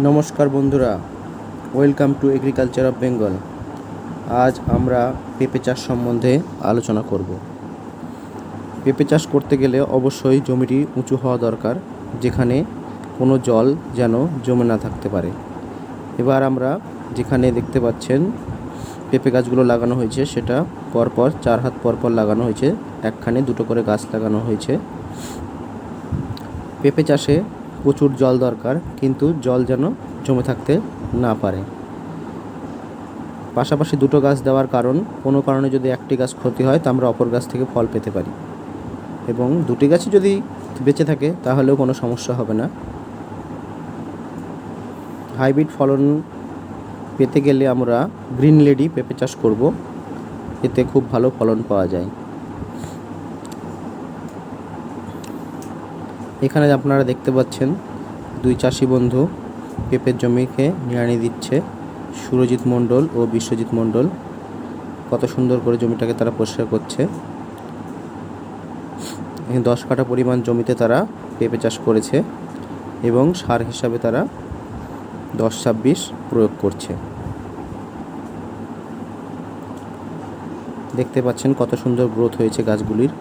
নমস্কার বন্ধুরা, welcome to agriculture of Bengal. আজ আমরা পেঁপে চাষ সম্বন্ধে আলোচনা করব। পেঁপে চাষ করতে গেলে অবশ্যই জমিটি উঁচু হওয়া দরকার, যেখানে কোনো জল যেন জমে না থাকতে পারে। এবার আমরা যেখানে দেখতে পাচ্ছেন পেঁপে গাছগুলো লাগানো হয়েছে, সেটা পরপর চার হাত পরপর লাগানো হয়েছে, একখানে দুটো করে গাছ লাগানো হয়েছে। পেঁপে চাষে প্রচুর জল দরকার, কিন্তু জল যেন জমে থাকতে না পারে। পাশাপাশি দুটো গাছ দেওয়ার কারণ, কোনো কারণে যদি একটি গাছ ক্ষতি হয়, তা আমরা অপর গাছ থেকে ফল পেতে পারি। এবং দুটি গাছই যদি বেঁচে থাকে, তাহলেও কোনো সমস্যা হবে না। হাইব্রিড ফলন পেতে গেলে আমরা গ্রিন লেডি পেঁপে চাষ করব। এতে খুব ভালো ফলন পাওয়া যায়। এখানে আপনারা দেখতে পাচ্ছেন দুই চাষি বন্ধু পেঁপের জমিকে নিড়ানি দিচ্ছে। সুরজিৎ মণ্ডল ও বিশ্বজিৎ মণ্ডল কত সুন্দর করে জমিটাকে তারা পরিষ্কার করছে। দশ কাঠা পরিমাণ জমিতে তারা পেঁপে চাষ করেছে এবং সার হিসাবে তারা দশ ছাব্বিশ প্রয়োগ করছে। দেখতে পাচ্ছেন কত সুন্দর গ্রোথ হয়েছে গাছগুলির।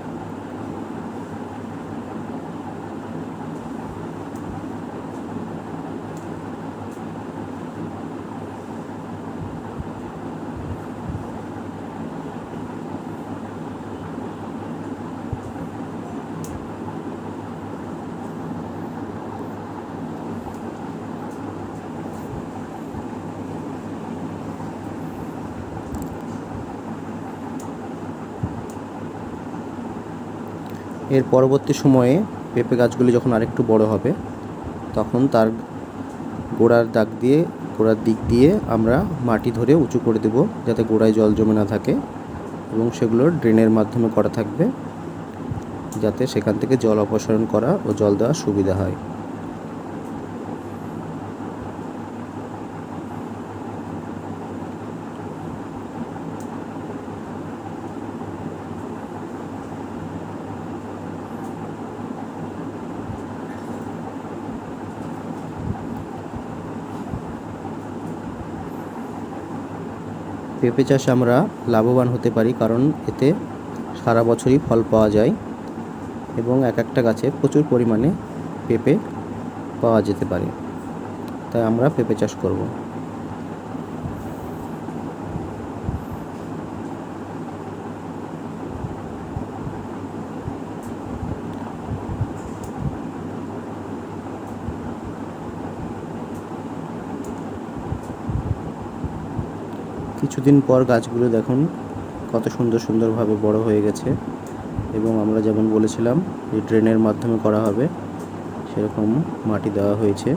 এর পরবর্তী সময়ে পেঁপে গাছগুলি যখন আরেকটু বড় হবে, তখন তার গোড়ার দাগ দিয়ে, গোড়ার দিক দিয়ে আমরা মাটি ধরে উঁচু করে দেব যাতে গোড়ায় জল জমে না থাকে এবং সেগুলো ড্রেনের মাধ্যমে করা থাকবে যাতে সেখান থেকে জল অপসারণ করা ও জল দেওয়ার সুবিধা হয়। পেঁপে চাষ আমরা লাভবান হতে পারি কারণ এতে সারা বছরই ফল পাওয়া যায় এবং এক একটা গাছে প্রচুর পরিমাণে পেঁপে পাওয়া যেতে পারে। তাই আমরা পেঁপে চাষ করব। কিছুদিন পর গাছগুলো দেখুন কত সুন্দর সুন্দরভাবে বড় হয়ে গেছে। এবং আমরা যেমন বলেছিলাম যে ড্রেনের মাধ্যমে করা হবে, সেরকম মাটি দেওয়া হয়েছে।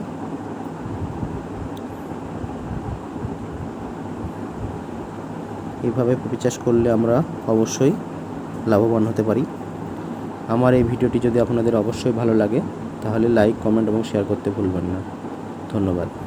এভাবে পেঁপে চাষ করলে আমরা অবশ্যই লাভবান হতে পারি। আমার এই ভিডিওটি যদি আপনাদের অবশ্যই ভালো লাগে, তাহলে লাইক, কমেন্ট এবং শেয়ার করতে ভুলবেন না। ধন্যবাদ।